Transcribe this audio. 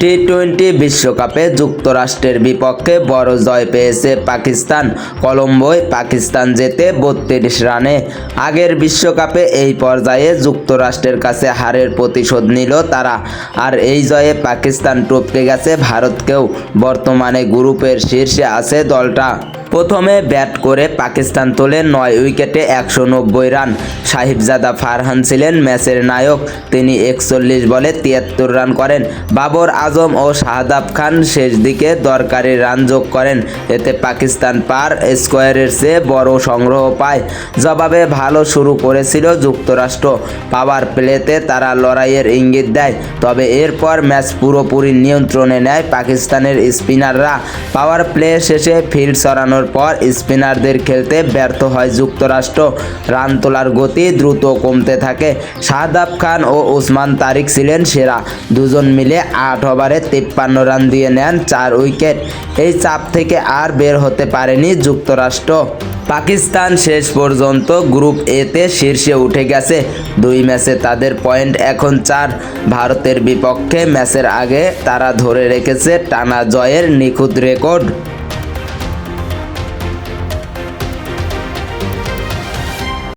T twenty বিশ্বকাপে যুক্তরাষ্ট্রের বিপক্ষে বড় জয় পেয়েছে পাকিস্তান। কলম্বোয় পাকিস্তান জেতে বত্রিশ রানে। আগের বিশ্বকাপে এই পর্যায়ে যুক্তরাষ্ট্রের কাছে হারের প্রতিশোধ নিল তারা। আর এই জয়ে পাকিস্তান টপকে গেছে ভারতকেও। বর্তমানে গ্রুপের শীর্ষে আছে দলটা। প্রথমে ব্যাট করে পাকিস্তান তোলে নয় উইকেটে একশো নব্বই রান। সাহিবজাদা ফারহান ছিলেন ম্যাচের নায়ক। তিনি একচল্লিশ বলে তিয়াত্তর রান করেন। বাবর আজম ও শাহাদাব খান শেষ দিকে দরকারি রান যোগ করেন। এতে পাকিস্তান পার স্কোয়ারের চেয়ে বড় সংগ্রহ পায়। জবাবে ভালো শুরু করেছিল যুক্তরাষ্ট্র। পাওয়ার প্লেতে তারা লড়াইয়ের ইঙ্গিত দেয়। তবে এরপর ম্যাচ পুরোপুরি নিয়ন্ত্রণে নেয় পাকিস্তানের স্পিনাররা। পাওয়ার প্লে শেষে ফিল্ড সরানোর পর স্পিনারদের খেলতে ব্যর্থ হয় যুক্তরাষ্ট্র। রান তোলার গতি দ্রুত কমতে থাকে। শাহাদাব খান ও ওসমান তারিক ছিলেন সেরা। দুজন মিলে আট ওভারে তিপ্পান্ন রান দিয়ে নেন চার উইকেট। এই চাপ থেকে আর বের হতে পারেনি যুক্তরাষ্ট্র। পাকিস্তান শেষ পর্যন্ত গ্রুপ এতে শীর্ষে উঠে গেছে। দুই ম্যাচে তাদের পয়েন্ট এখন চার। ভারতের বিপক্ষে ম্যাচের আগে তারা ধরে রেখেছে টানা জয়ের নিখুঁত রেকর্ড।